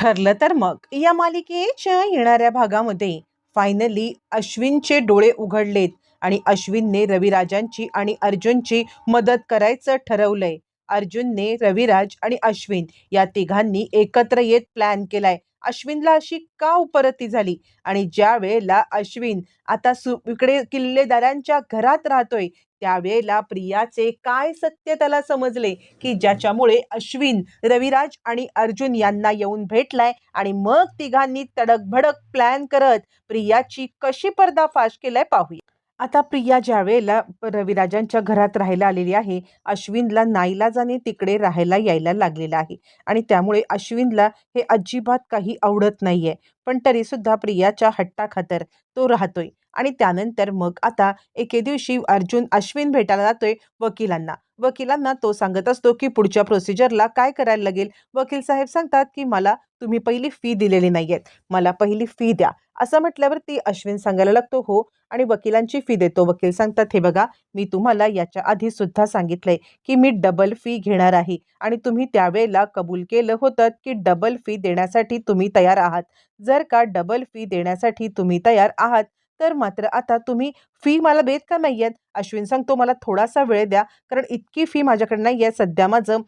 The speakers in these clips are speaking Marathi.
ठरलं तर मग. या मालिकेच्या येणाऱ्या भागामध्ये फायनली अश्विनचे डोळे उघडलेत आणि अश्विनने रविराजांची आणि अर्जुनची मदत करायचं ठरवलंय. अर्जुनने रविराज आणि अश्विन या तिघांनी एकत्र येत प्लॅन केलाय. अश्विनला अशी का उपरती झाली? आणि ज्या वेळेला अश्विन आता सु इकडे किल्लेदारांच्या घरात राहतोय त्यावेळेला प्रियाचे काय सत्य त्याला समजले? की ज्याच्यामुळे अश्विन रविराज आणि अर्जुन यांना येऊन भेटलाय आणि मग तिघांनी तडकभडक प्लॅन करत प्रियाची कशी पर्दाफाश केलाय पाहूया. आता प्रिया ज्या वेळेला रविराजांच्या घरात राहायला आलेली आहे अश्विनला नाईलाजाने तिकडे राहायला यायला लागलेला आहे आणि त्यामुळे अश्विनला हे अजिबात काही आवडत नाही आहे पण तरीसुद्धा प्रियाच्या हट्टाखातर तो राहतोय. आणि त्यानंतर मग आता एके दिवशी अर्जुन अश्विन भेटायला जातोय वकिलांना. वकिलांना तो सांगत असतो की पुढच्या प्रोसिजरला काय करायला लागेल? वकील साहेब सांगतात की मला तुम्ही पहिली फी दिलेली नाही आहेत मला पहिली फी द्या. असं म्हटल्यावरती अश्विन सांगायला लागतो हो. आणि वकिलांची फी देतो. वकील सांगतात हे बघा मी तुम्हाला याच्या आधी सुद्धा सांगितलंय की मी डबल फी घेणार आहे आणि तुम्ही त्यावेळेला कबूल केलं होतं की डबल फी देण्यासाठी तुम्ही तयार आहात. जर का डबल फी देण्यासाठी तुम्ही तयार आहात तर मात्र आता तुम्ही फी मला देत का नाही आहेत अश्विन सांगतो मला थोडासा वेळ द्या कारण इतकी फी माझ्याकडे नाही आहे सध्या माझं.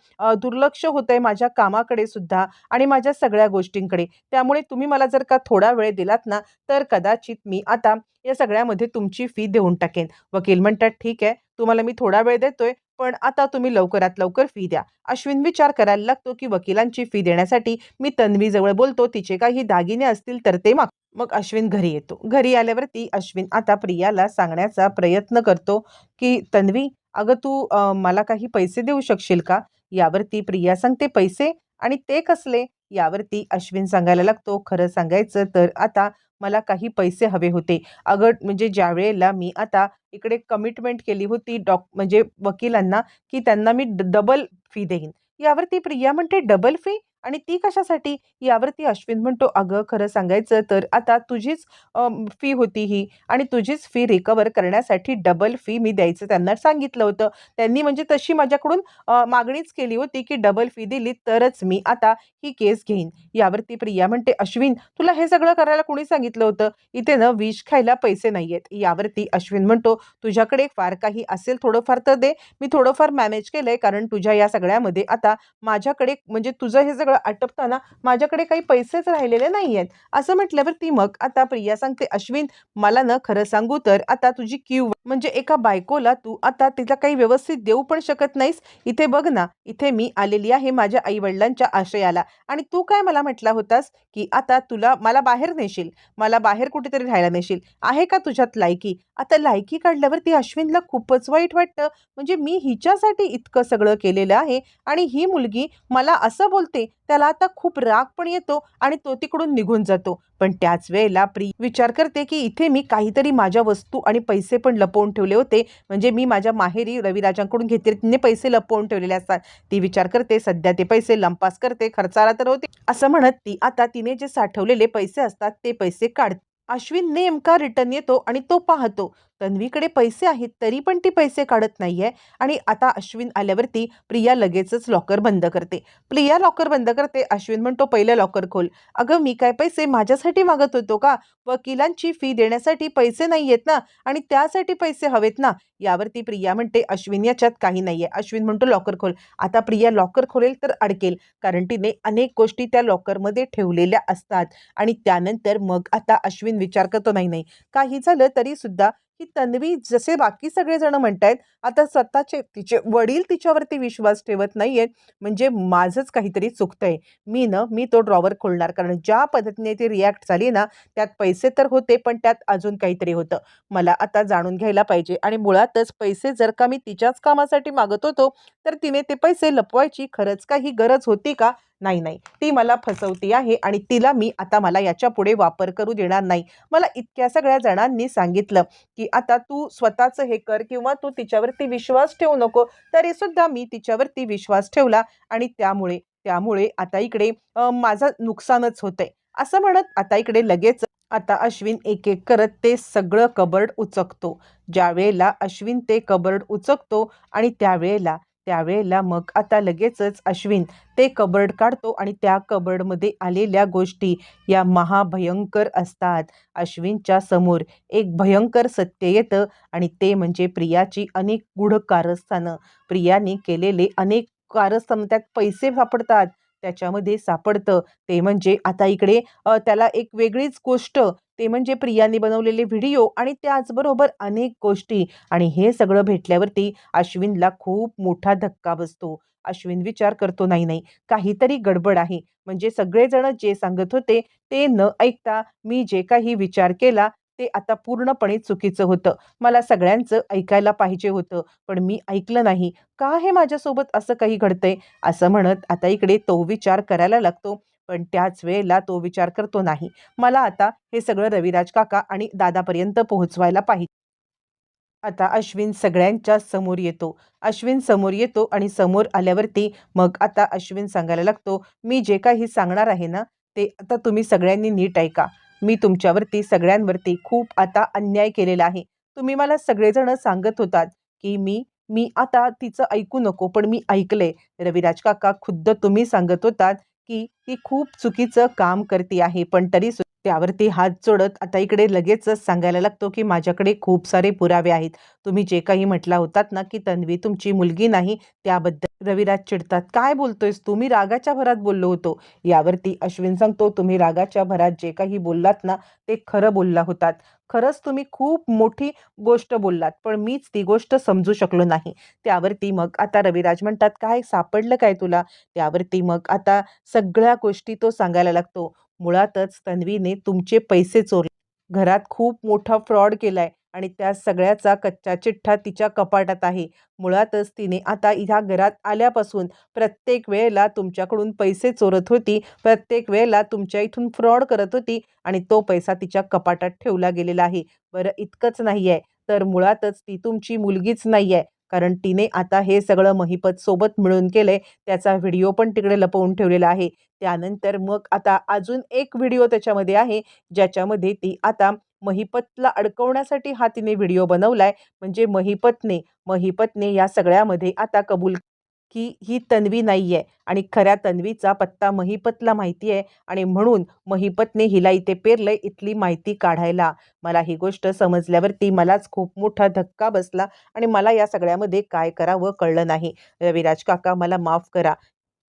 दुर्लक्ष होतं आहे माझ्या कामाकडे सुद्धा आणि माझ्या सगळ्या गोष्टींकडे. त्यामुळे तुम्ही मला जर का थोडा वेळ दिलात ना तर कदाचित मी आता या सगळ्यामध्ये तुमची फी देऊन टाकेन. वकील म्हणतात ठीक आहे तुम्हाला मी थोडा वेळ देतोय पण आता तुम्ही लवकरात लवकर फी द्या. अश्विन विचार करायला लागतो की वकिलांची फी देण्यासाठी मी तन्वीजवळ बोलतो तिचे काही दागिने असतील तर ते माग मग अश्विन घरी येतो. घरी आल्यावरती अश्विन आता प्रियाला सांगण्याचा प्रयत्न करतो की तन्वी अगं तू मला काही पैसे देऊ शकशील का? यावरती प्रिया सांगते पैसे आणि ते कसले? यावरती अश्विन सांगायला लागतो. खरं सांगायचं तर आता मला काही पैसे हवे होते. अगं म्हणजे ज्या वेळेला मी आता इकडे कमिटमेंट केली होती डॉक म्हणजे वकिलांना की त्यांना मी डबल फी देईन. यावरती प्रिया म्हणते डबल फी आणि ती कशासाठी? यावरती अश्विन म्हणतो अगं खरं सांगायचं तर आता तुझीच फी होती ही आणि तुझीच फी रिकवर करण्यासाठी डबल फी मी द्यायचं त्यांना सांगितलं होतं. त्यांनी म्हणजे तशी माझ्याकडून मागणीच केली होती की डबल फी दिली तरच मी आता ही केस घेईन. यावरती प्रिया म्हणते अश्विन तुला हे सगळं करायला कोणी सांगितलं होतं? इथे ना विष खायला पैसे नाही आहेत यावरती अश्विन म्हणतो तुझ्याकडे फार काही असेल थोडंफार तर दे. मी थोडंफार मॅनेज केलंय कारण तुझ्या या सगळ्यामध्ये आता माझ्याकडे म्हणजे तुझं हे सगळं आटपताना माझ्याकडे काही पैसेच राहिलेले नाही आहेत असं म्हटल्यावरती मग आता प्रिया सांगते अश्विन मला ना खरं सांगू तर आता तुझी क्यू म्हणजे एका बायकोला तू आता तिला काही व्यवस्थित देऊ पण शकत नाहीस. इथे बघ ना इथे मी आलेली आहे माझ्या आई वडिलांच्या आश्रयाला. आणि तू काय मला म्हटला होतास की आता तुला मला बाहेर नेशील? मला बाहेर कुठेतरी राहायला नेशील? आहे का तुझ्यात लायकी? आता लायकी काढल्यावर ती अश्विनला खूपच वाईट वाटतं. म्हणजे मी हिच्यासाठी इतकं सगळं केलेलं आहे आणि ही मुलगी मला असं बोलते त्याला आता खूप राग पण येतो आणि तो तिकडून निघून जातो. पण त्याच वेळेला प्री विचार करते की इथे मी काहीतरी माझ्या वस्तू आणि पैसे पण लपवून ठेवले होते. म्हणजे मी माझ्या माहेरी रविराजांकडून घेतले तिने पैसे लपवून ठेवलेले असतात. ती विचार करते सध्या ते पैसे लंपास करते खर्चाला तर होते. असं म्हणत ती आता तिने जे साठवलेले पैसे असतात ते पैसे काढते. अश्विन नेमका रिटर्न येतो आणि तो पाहतो. तन्वीकडे पैसे आहेत तरी पण ती पैसे काढत नाहीये. आणि आता अश्विन आल्यावरती प्रिया लगेचच लॉकर बंद करते. प्रिया लॉकर बंद करते. अश्विन म्हणतो पहिलं लॉकर खोल. अगं मी काय पैसे माझ्यासाठी मागत होतो का? वकिलांची फी देण्यासाठी पैसे नाही आहेत ना? आणि त्यासाठी पैसे हवेत ना? यावरती प्रिया म्हणते अश्विन याच्यात काही नाहीये. अश्विन म्हणतो लॉकर खोल. आता प्रिया लॉकर खोलेल तर अडकेल कारण तिने अनेक गोष्टी त्या लॉकरमध्ये ठेवलेल्या असतात. आणि त्यानंतर मग आता अश्विन विचार करतो नाही नाही काही झालं तरी सुद्धा की तन्वी जसे बाकी सगळेजण आहेत आता स्वतःचे तिचे वडील तिच्यावरती विश्वास ठेवत नाही आहेत म्हणजे माझंच काहीतरी चुकतंय. मी न मी तो ड्रॉवर खोलणार. कारण ज्या पद्धतीने ती रिॲक्ट झाली ना त्यात पैसे तर होते पण त्यात अजून काहीतरी होतं. मला आता जाणून घ्यायला पाहिजे. आणि मुळातच पैसे जर का मी तिच्याच कामासाठी मागत होतो तर तिने ते पैसे लपवायची खरंच काही गरज होती का? नाही नाही. ती मला फसवती आहे आणि तिला मी आता मला याच्यापुढे वापर करू देणार नाही. मला इतक्या सगळ्या जणांनी सांगितलं की आता तू स्वतःचं हे कर किंवा तू तिच्यावरती विश्वास ठेवू नको. तरी सुद्धा मी तिच्यावरती विश्वास ठेवला आणि त्यामुळे त्यामुळे आता इकडे माझं नुकसानच होतंय. असं म्हणत आता इकडे लगेच आता अश्विन एक एक करत ते सगळं कबर्ड उचकतो. ज्यावेळेला अश्विन ते कबर्ड उचकतो आणि त्यावेळेला त्यावेळेला मग आता लगेचच अश्विन ते कबर्ड काढतो आणि त्या कबर्डमध्ये आलेल्या गोष्टी या महाभयंकर असतात. अश्विनच्या समोर एक भयंकर सत्य येतं आणि ते म्हणजे प्रियाची अनेक गूढ कारस्थानं प्रियाने केलेले अनेक कारस्थानं त्यात पैसे सापडतात. त्याच्यामध्ये सापडतं. ते म्हणजे आता इकडे त्याला एक वेगळीच गोष्ट ते म्हणजे प्रियाने बनवलेले व्हिडिओ आणि त्याचबरोबर अनेक गोष्टी. आणि हे सगळं भेटल्यावरती अश्विनला खूप मोठा धक्का बसतो. अश्विन विचार करतो नाही नाही काहीतरी गडबड आहे. म्हणजे सगळेजण जे सांगत होते ते न ऐकता मी जे काही विचार केला ते आता पूर्णपणे चुकीचं होतं. मला सगळ्यांचं ऐकायला पाहिजे होतं पण मी ऐकलं नाही. का हे माझ्यासोबत असं काही घडतंय? असं म्हणत आता इकडे तो विचार करायला लागतो पण त्याच वेळेला तो विचार करतो नाही. मला आता हे सगळं रविराज काका आणि दादापर्यंत पोहोचवायला पाहिजे. आता अश्विन सगळ्यांच्या समोर येतो. अश्विन समोर येतो आणि समोर आल्यावरती मग आता अश्विन सांगायला लागतो मी जे काही सांगणार आहे ना ते आता तुम्ही सगळ्यांनी नीट ऐका. मी तुमच्यावरती सगळ्यांवरती खूप आता अन्याय केलेला आहे. तुम्ही मला सगळेजण सांगत होतात की मी मी आता तिचं ऐकू नको पण मी ऐकले. रविराज काका खुद्द तुम्ही सांगत होतात की ती खूप चुकीचं काम करते आहे पण तरी सु- त्यावरती हात जोडत आता इकडे लगेचच सांगायला लागतो की माझ्याकडे खूप सारे पुरावे आहेत. तुम्ही जे काही म्हटला होतात ना की तन्वी तुमची मुलगी नाही त्याबद्दल रविराज चिडतात. काय बोलतोयस तुम्ही रागाच्या भरात बोललो होतो. यावरती अश्विन सांगतो तुम्ही रागाच्या भरात जे काही बोललात ना ते खरं बोलला होतात. खरंच तुम्ही खूप मोठी गोष्ट बोललात पण मीच ती गोष्ट समजू शकलो नाही. त्यावरती मग आता रविराज म्हणतात काय सापडलं काय तुला? त्यावरती मग आता सगळ्या गोष्टी तो सांगायला लागतो. मुळातच तन्वीने तुमचे पैसे चोरले. घरात खूप मोठा फ्रॉड केलाय आणि त्या सगळ्याचा कच्चा चिठ्ठा तिच्या कपाटात आहे. मुळातच तिने आता ह्या घरात आल्यापासून प्रत्येक वेळेला तुमच्याकडून पैसे चोरत होती प्रत्येक वेळेला तुमच्या इथून फ्रॉड करत होती आणि तो पैसा तिच्या कपाटात ठेवला गेलेला आहे. बरं इतकंच नाही आहे तर मुळातच ती तुमची मुलगीच नाही आहे कारण तिने आता हे सगळं महिपत सोबत मिळून केलंय त्याचा व्हिडिओ पण तिकडे लपवून ठेवलेला आहे. त्यानंतर मग आता अजून एक व्हिडिओ त्याच्यामध्ये आहे ज्याच्यामध्ये ती आता महिपतला अडकवण्यासाठी हा तिने व्हिडिओ बनवलाय. म्हणजे महिपतने महिपतने या सगळ्यामध्ये आता कबूल की ही तन्वी नाही आहे आणि खऱ्या तन्वीचा पत्ता महिपतला माहिती आहे आणि म्हणून महिपतने हिला इथे पेरलंय इथली माहिती काढायला. मला ही गोष्ट समजल्यावरती मलाच खूप मोठा धक्का बसला आणि मला या सगळ्यामध्ये काय करावं कळलं नाही. रविराज काका मला माफ करा.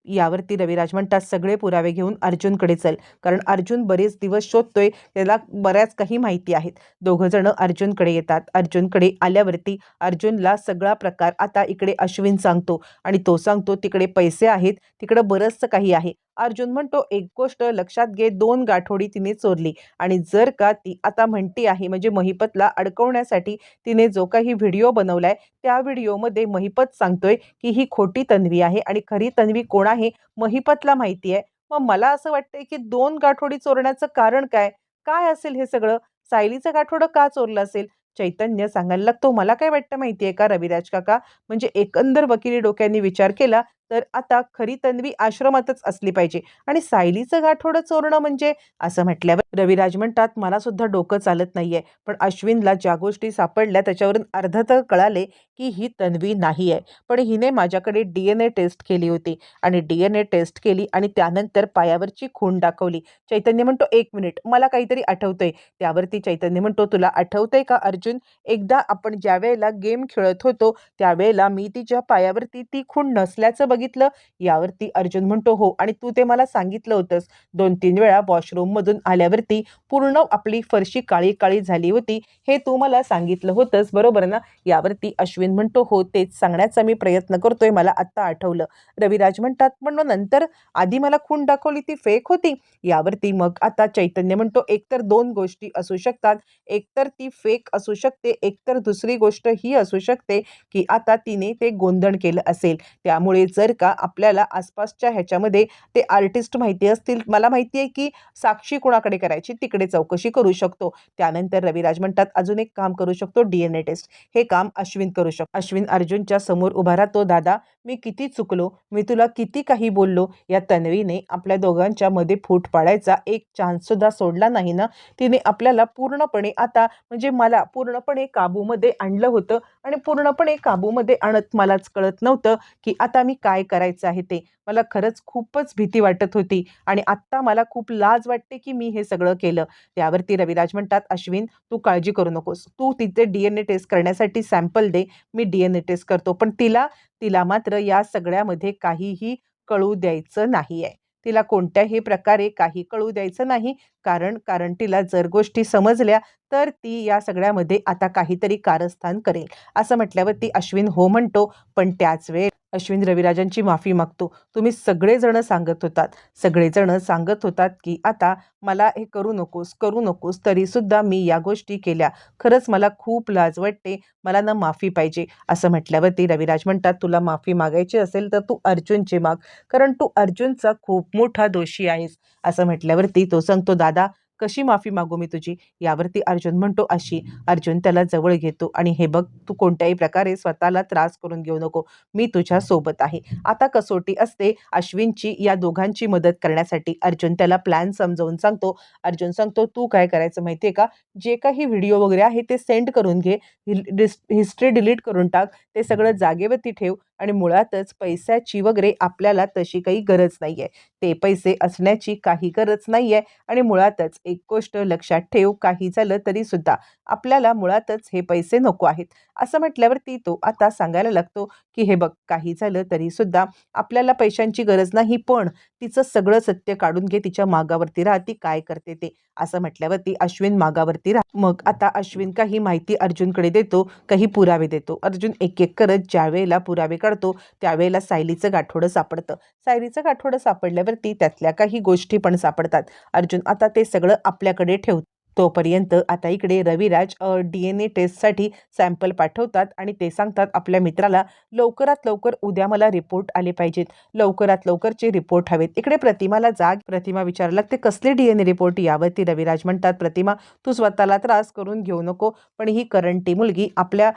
यावरती रविराज म्हणतात सगळे पुरावे घेऊन अर्जुनकडे चल कारण अर्जुन बरेच दिवस शोधतोय त्याला बऱ्याच काही माहिती आहेत. दोघं जण अर्जुनकडे येतात. अर्जुनकडे आल्यावरती अर्जुनला सगळा प्रकार आता इकडे अश्विन सांगतो आणि तो सांगतो तिकडे पैसे आहेत तिकडं बरंचसं काही आहे. अर्जुन म्हणतो एक गोष्ट लक्षात घे दोन गाठोडी तिने चोरली. आणि जर का ती आता म्हणती आहे म्हणजे महिपतला अडकवण्यासाठी तिने जो काही व्हिडिओ बनवलाय त्या व्हिडिओमध्ये महिपत सांगतोय की ही खोटी तन्वी आहे आणि खरी तन्वी कोण आहे महिपतला माहिती आहे. मग मला असं वाटतंय की दोन गाठोडी चोरण्याचं कारण काय? काय असेल हे सगळं? सायलीचं गाठोडं का चोरलं असेल? चैतन्य सांगायला लागतो मला काय वाटतं माहितीये का रविराज काका? म्हणजे एकंदर वकिली डोक्यांनी विचार केला तर आता खरी तन्वी आश्रमातच असली पाहिजे. आणि सायलीचं गाठोडं चोरणं म्हणजे असं म्हटल्यावर रविराज म्हणतात मला सुद्धा डोकं चालत नाहीये. पण अश्विनला ज्या गोष्टी सापडल्या त्याच्यावरून अर्ध तर कळाले की ही तन्वी नाही आहे पण हिने माझ्याकडे डी एन ए टेस्ट केली होती. आणि डी एन ए टेस्ट केली आणि त्यानंतर पायावरची खूण दाखवली. चैतन्य म्हणतो एक मिनिट मला काहीतरी आठवतंय. त्यावरती चैतन्य म्हणतो तुला आठवतंय का अर्जुन? एकदा आपण ज्यावेळेला गेम खेळत होतो त्यावेळेला मी तिच्या पायावरती ती खूण नसल्याचं बघितलं यावरती अर्जुन म्हणतो हो. आणि तू ते मला सांगितलं होतंस. दोन तीन वेळा वॉशरूममधून आल्यावरती पूर्ण आपली फरशी काळी काळी झाली होती. हे तू मला सांगितलं होतंस बरोबर ना? यावरती अश्विन म्हणतो हो तेच सांगण्याचा मी प्रयत्न करतोय मला आत्ता आठवलं. रविराज म्हणतात म्हणून नंतर आधी मला खून दाखवली ती फेक होती. यावरती मग आता चैतन्य म्हणतो एकतर दोन गोष्टी असू शकतात. एकतर ती फेक असू शकते. एकतर दुसरी गोष्ट ही असू शकते की आता तिने ते गोंधळ केलं असेल. त्यामुळे जर जर का आपल्याला आसपासच्या ह्याच्यामध्ये ते आर्टिस्ट माहिती असतील मला माहिती आहे की साक्षी कुणाकडे करायची तिकडे चौकशी करू शकतो. त्यानंतर रविराज म्हणतात अजून एक काम करू शकतो डी एन ए टेस्ट हे काम अश्विन करू शकतो. अश्विन अर्जुनच्या समोर उभा राहतो दादा मी किती चुकलो मी तुला किती काही बोललो या तन्वीने आपल्या दोघांच्या मध्ये फूट पाडायचा एक चान्स सुद्धा सोडला नाही ना? तिने आपल्याला पूर्णपणे आता म्हणजे मला पूर्णपणे काबूमध्ये आणलं होतं आणि पूर्णपणे काबूमध्ये आणत मलाच कळत नव्हतं की आता मी काय काय करायचं आहे ते. मला खरंच खूपच भीती वाटत होती आणि आत्ता मला खूप लाज वाटते की मी हे सगळं केलं. त्यावरती रविराज म्हणतात अश्विन तू काळजी करू नकोस. तू तिचे डी एन ए टेस्ट करण्यासाठी सॅम्पल दे. मी डी एन ए टेस्ट करतो. पण तिला तिला मात्र या सगळ्यामध्ये काहीही कळू द्यायचं नाही आहे तिला कोणत्याही प्रकारे काही कळू द्यायचं नाही. कारण कारण तिला जर गोष्टी समजल्या तर ती या सगळ्यामध्ये आता काहीतरी कारस्थान करेल. असं म्हटल्यावर ती अश्विन हो म्हणतो पण त्याच वेळ अश्विन रविराजांची माफी मागतो. तुम्ही सगळेजण सांगत होतात. सगळेजण सांगत होतात की आता मला हे करू नकोस करू नकोस तरीसुद्धा मी या गोष्टी केल्या. खरंच मला खूप लाज वाटते. मला ना माफी पाहिजे. असं म्हटल्यावरती रविराज म्हणतात तुला माफी मागायची असेल तर तू अर्जुनची माग कारण तू अर्जुनचा खूप मोठा दोषी आहेस. असं म्हटल्यावरती तो सांगतो दादा कशी माफी मागू मी तुझी? यावरती अर्जुन म्हणतो अशी अर्जुन त्याला जवळ घेतो आणि हे बघ तू कोणत्याही प्रकारे स्वतःला त्रास करून घेऊ नको. मी तुझ्या सोबत आहे. आता कसोटी असते अश्विनची या दोघांची मदत करण्यासाठी. अर्जुन त्याला प्लॅन समजावून सांगतो. अर्जुन सांगतो तू काय करायचं माहिती आहे का? जे काही व्हिडिओ वगैरे आहे ते सेंड करून घे. हिस्ट्री डिलीट करून टाक. ते सगळं जागेवरती ठेव. आणि मुळातच पैशाची वगैरे आपल्याला तशी काही गरज नाही आहे ते पैसे असण्याची काही गरज नाही आहे आणि मुळातच एक गोष्ट लक्षात ठेव काही झालं तरीसुद्धा आपल्याला मुळातच हे पैसे नको आहेत. असं म्हटल्यावरती तो आता सांगायला लागतो की हे बघ काही झालं तरीसुद्धा आपल्याला पैशांची गरज नाही पण तिचं सगळं सत्य काढून घे तिच्या मागावरती राहा ती काय करते ते. असं म्हटल्यावरती अश्विन मागावरती राहा. मग आता अश्विन काही माहिती अर्जुनकडे देतो काही पुरावे देतो. अर्जुन एक एक करत ज्यावेळेला पुरावे काढतो त्यावेळेला सायलीचं गाठोडं सापडतं. सायलीचं गाठोडं सापडल्यावरती त्यातल्या काही गोष्टी पण सापडतात. अर्जुन आता ते सगळं आपल्याकडे ठेवतो. तोपर्यंत आता इकडे रविराज डी एन ए टेस्टसाठी सॅम्पल पाठवतात आणि ते सांगतात आपल्या मित्राला लवकरात लवकर उद्या मला रिपोर्ट आले पाहिजेत. लवकरात लवकरचे रिपोर्ट हवेत. इकडे प्रतिमाला जाग प्रतिमा विचारायला लागते कसले डी एन ए रिपोर्ट यावरती रविराज म्हणतात प्रतिमा तू स्वतःला त्रास करून घेऊ नको पण ही करंटी मुलगी आपल्या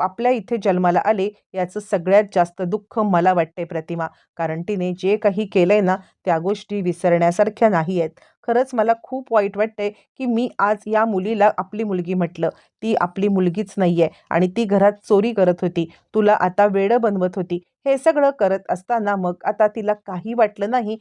आपल्या इथे जन्माला आले याचं सगळ्यात जास्त दुःख मला वाटते प्रतिमा. कारण तिने जे काही केलंय ना त्या गोष्टी विसरण्यासारख्या नाही आहेत खरंच मला खूप वाईट वाटते की मी आज या मुलीला आपली मुलगी म्हटलं. ती आपली मुलगीच नाही आहे आणि ती घरात चोरी करत होती. तुला आता वेडं बनवत होती. हे सगळं करत असताना मग आता तिला काही वाटलं नाही.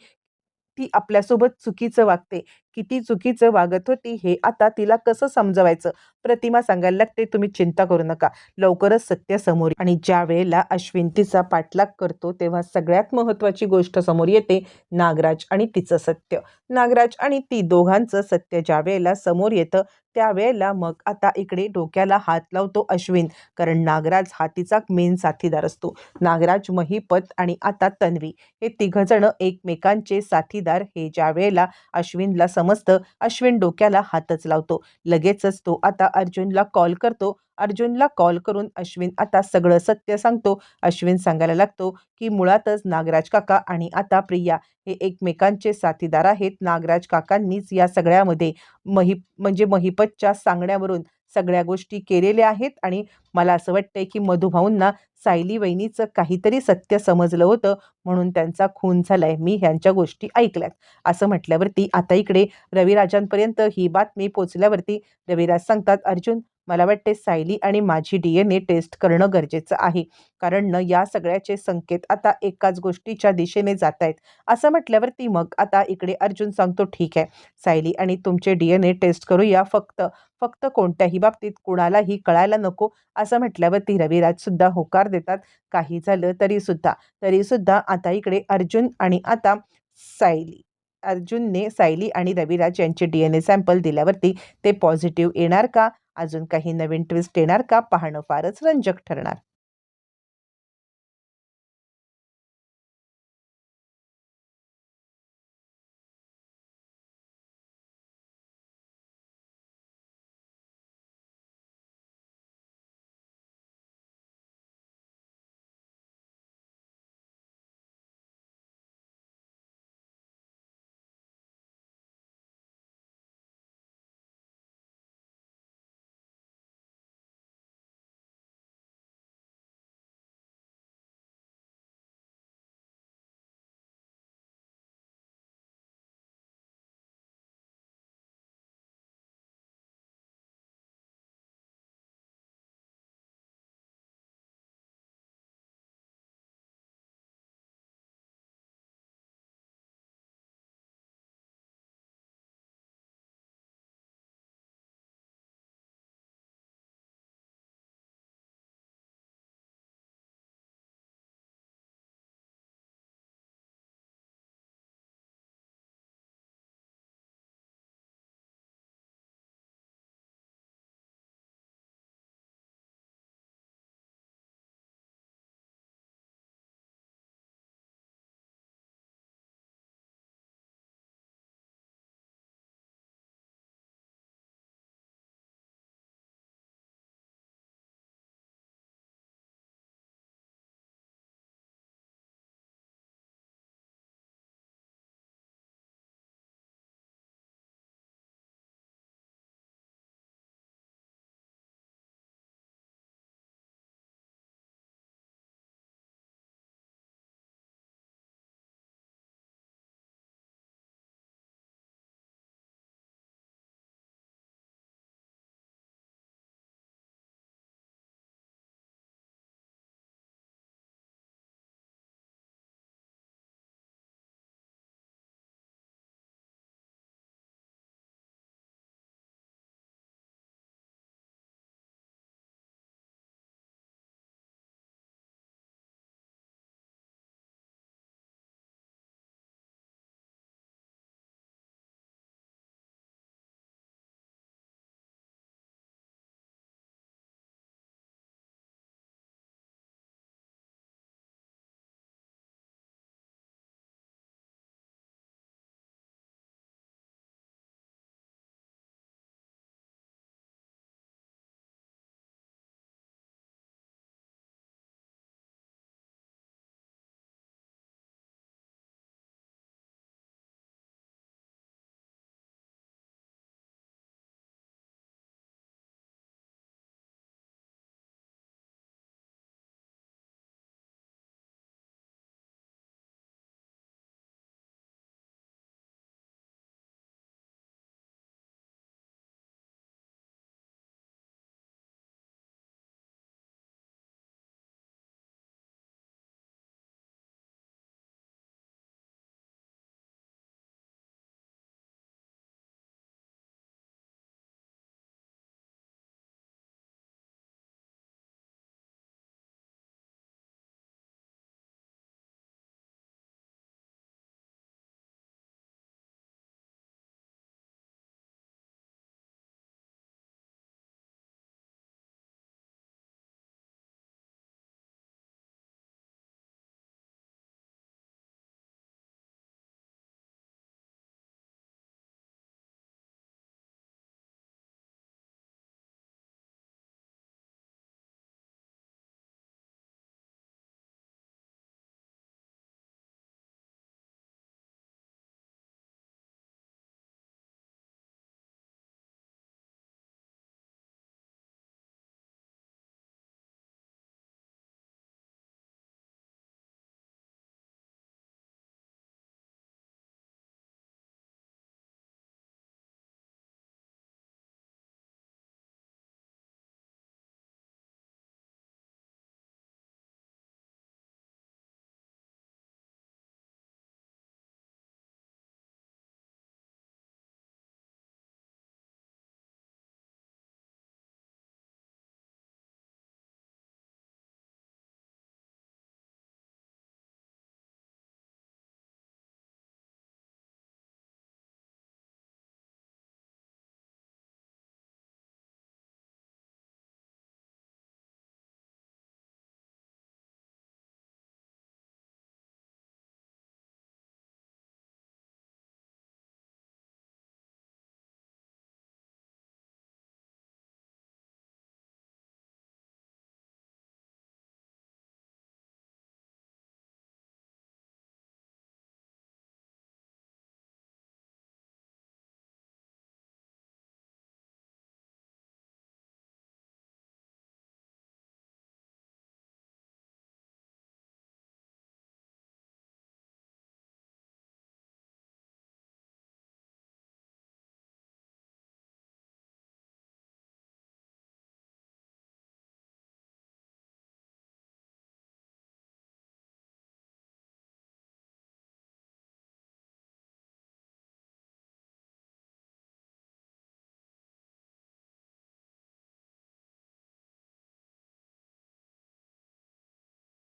ती आपल्यासोबत चुकीचं वागते. किती चुकीचं वागत होती हे आता तिला कसं समजवायचं? प्रतिमा सांगायला लागते तुम्ही चिंता करू नका. लवकरच सत्य समोर आणि ज्या वेळेला अश्विन तिचा पाठलाग करतो तेव्हा सगळ्यात महत्त्वाची गोष्ट समोर येते नागराज आणि तिचं सत्य. नागराज आणि ती दोघांचं सत्य ज्या वेळेला समोर येतं त्यावेळेला मग आता इकडे डोक्याला हात लावतो अश्विन कारण नागराज हा तिचा मेन साथीदार असतो. नागराज महिपत आणि आता तन्वी हे तिघजण एकमेकांचे साथीदार हे ज्या वेळेला अश्विनला समजतं अश्विन डोक्याला हातच लावतो. लगेचच तो आता अर्जुनला कॉल करतो. अर्जुनला कॉल करून अश्विन आता सगळं सत्य सांगतो. अश्विन सांगायला लागतो की मुळातच नागराज काका आणि आता प्रिया हे एकमेकांचे साथीदार आहेत. नागराज काकांनीच या सगळ्यामध्ये मही म्हणजे महिपतच्या सांगण्यावरून सगळ्या गोष्टी केलेल्या आहेत आणि मला असं वाटतंय की मधुभाऊंना सायली वहिनीचं काहीतरी सत्य समजलं होतं म्हणून त्यांचा खून झालाय. मी ह्यांच्या गोष्टी ऐकल्यात. असं म्हटल्यावरती आता इकडे रविराजांपर्यंत ही बातमी पोचल्यावरती रविराज सांगतात अर्जुन मला वाटते सायली आणि माझी डी एन ए टेस्ट करणं गरजेचं आहे. कारण न या सगळ्याचे संकेत आता एकाच गोष्टीच्या दिशेने जात आहेत असं म्हटल्यावरती मग आता इकडे अर्जुन सांगतो ठीक आहे सायली आणि तुमचे डी एन ए टेस्ट करूया फक्त. फक्त कोणत्याही बाबतीत कुणालाही कळायला नको. असं म्हटल्यावरती रविराज सुद्धा होकार देतात. काही झालं तरीसुद्धा तरीसुद्धा आता इकडे अर्जुन आणि आता सायली. अर्जुनने सायली आणि रविराज यांचे डी एन ए सॅम्पल दिल्यावरती ते पॉझिटिव्ह येणार का? अजून काही नवीन ट्विस्ट येणार का? पाहणं फारच रंजक ठरणार.